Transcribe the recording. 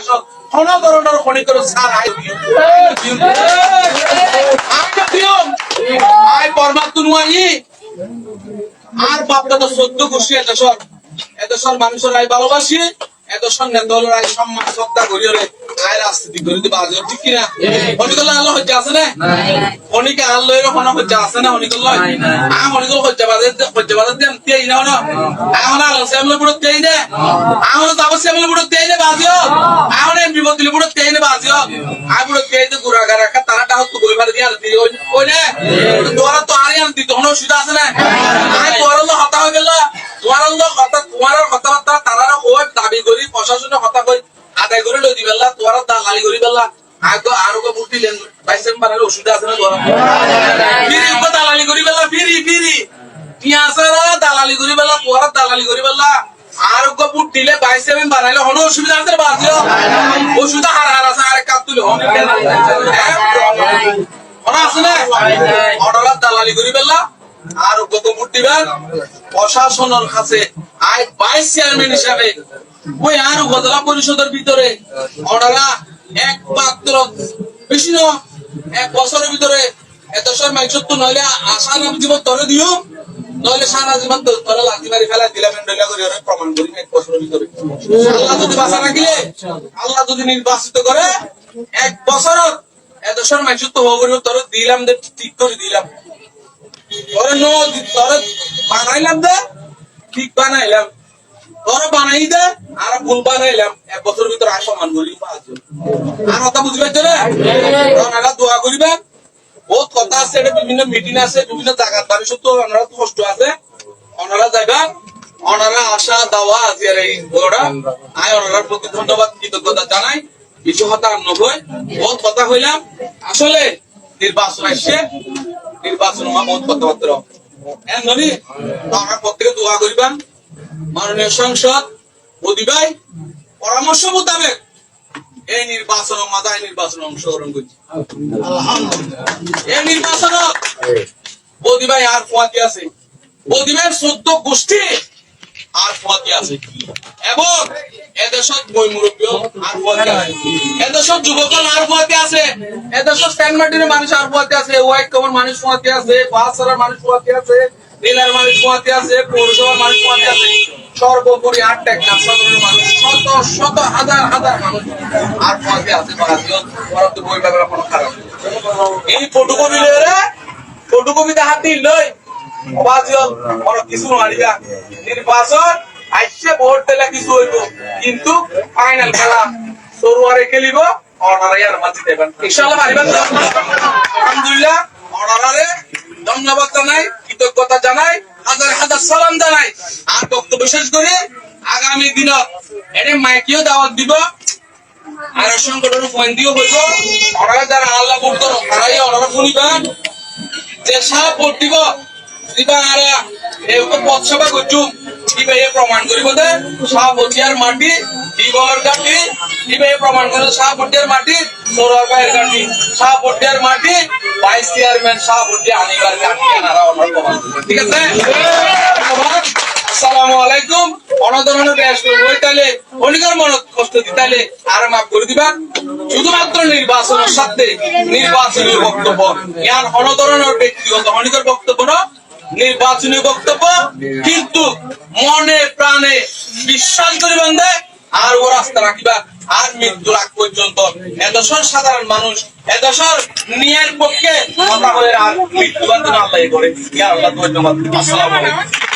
দেশত কোনো ধৰণৰ আই আই পরমাত্ম নুয়াই আর বাপটা তো সদ্য খুশি এদেশর এদেশর মানুষের আই ভালোবাসি এদেশর নেতলের আই সম্মান, শ্রদ্ধা করি রে। আই রাজনীতি করি দিবা আজ ঠিক কিনা হনিকল আল্লাহ হজ্জা আছে না? হনিকে আল্লাহ এর হন হজ্জা আছে না হনিকল আ হনিকল হজ্জা বাদে হজ্জা বাদে দেন তেই না না। আহনা আল্লাহ সেমলে বুড়ো তেই না আহনা তাব সেমলে বুড়ো তেই না বাজিও না বাজিও তো তারা তো গই মারি দিয়া না? তোরা তো আরে আছে না? তোরা দালালি করি আগে আছে না ফিরি দালালি করি বেলা ফিরি ফিরি। পিয়াসারা দালালি করি বেলা তোরা দালালি করি বেলা। আর বুট দিলে বাইসেম বানাইলে হনো অসুবিধা আছে বাজিও অসুবিধা হার হার আছে আরে কাপ তুলে হন আছে না? অর্ডার দালালি করি বেলা। আর বুট দিবেন। প্রশাসনের কাছে চেয়ারম্যান হিসাবে। ওই আর উপজেলা পরিষদের ভিতরে একমাত্র। বেশি না এক বছরের ভিতরে এত সময় মাইসত্ব নইলে আশা জীবন তরে দিও, নইলে সারা জীবন তরে লাঠি মারি ফেলা দিলাম এন্ডলা করে, ওরা প্রমাণ করি এক বছরের ভিতরে। আল্লাহ যদি বাঁচা রাখিলে আল্লাহ যদি নির্বাচিত করে, এক বছরত এত সময় মাইসত্ব হওয়া করিব তরে দিলাম দে, ঠিক করে দিলাম। তরে নো তরে বানাইলাম দে, ঠিক বানাইলাম। তোর বানাই দে, আর ভুল বানাইলাম, এক বছর ভিতরে আর সমান আছে, এটা বিভিন্ন মিটিং কৃতজ্ঞতা জানাই। কিছু কথা নয় বহুত কথা হইলাম আসলে নির্বাচন আসছে। নির্বাচন বহুত কথাবার্তা। হ্যাঁ ননি? আমরা প্রত্যেকে দোয়া করিবা। মাননীয় সংসদ মোদী ভাই, পরামর্শ মোতাবেক এই নির্বাচন, মাদায় নির্বাচন অংশগ্রহণ করছি। এই নির্বাচন মোদী ভাই আর পোয়াতি আছে। মোদী ভাইয়ের চোদ্দ গোষ্ঠী আর পোয়াতি আছে। এবং এদেশত মই মুরব্বী আর পোয়াতি আছে। এদেশত যুবকল আর পোয়াতি আছে। এদেশত স্ট্যান্ড মার্টিনের মানুষ আর পোয়াতি আছে। হোয়াইট কমন মানুষ পোয়াতি আছে। বাহাসারার মানুষ পোয়াতি আছে। নীলার মানুষ পোয়াতি আছে। পৌরসভার মানুষ পোয়াতি আছে। সর্বোপরি আট সদরের মানুষ, শত শত, হাজার হাজার মানুষ আর আছে বই কোনো খারাপ এই ফটোকপি লয়ে ফটোকপি হাত দিল কিছু কিন্তু ফাইনাল খেলা খেলিব ধন্যবাদ জানাই। কৃতজ্ঞতা জানাই, হাজার হাজার সালাম জানাই। আর বক্তব্য শেষ করে, আগামী দিনত এনে মাইকিও দাওয়াত দিব। আর সংগঠনের পয়েন্ট দিও হইব। ওনারা যারা আল্লাহ করতো ওনারাই ওনারা শুনিবেন। যে সারা ভোট দিব, দিবা আর পথ সভা করছু দিবে এ প্রমাণ করিব দে সাহ ভোটিয়ার মাটি দিবর গাঠি প্রমাণ মাটি মাটি, ভাইস চেয়ারম্যান আনিবার প্রমাণ ঠিক আছে? আলাইকুম। মনত কষ্ট আর মাফ করে শুধুমাত্র নির্বাচনের সাথে নির্বাচনী বক্তব্য। ইয়ার অনধরণের ব্যক্তিগত অনিকার বক্তব্য না, নির্বাচনী বক্তব্য। কিন্তু মনে প্রাণে বিশ্বাস করিবেন দে আর ও রাস্তা রাখিবা আর মৃত্যু আগ পর্যন্ত। এদেশের সাধারণ মানুষ এদেশের নিয়ের পক্ষে কথা হয়ে আর মৃত্যুবাদ আল্লাহ করে। ইয়া আল্লাহ, ধন্যবাদ। আসসালামু আলাইকুম।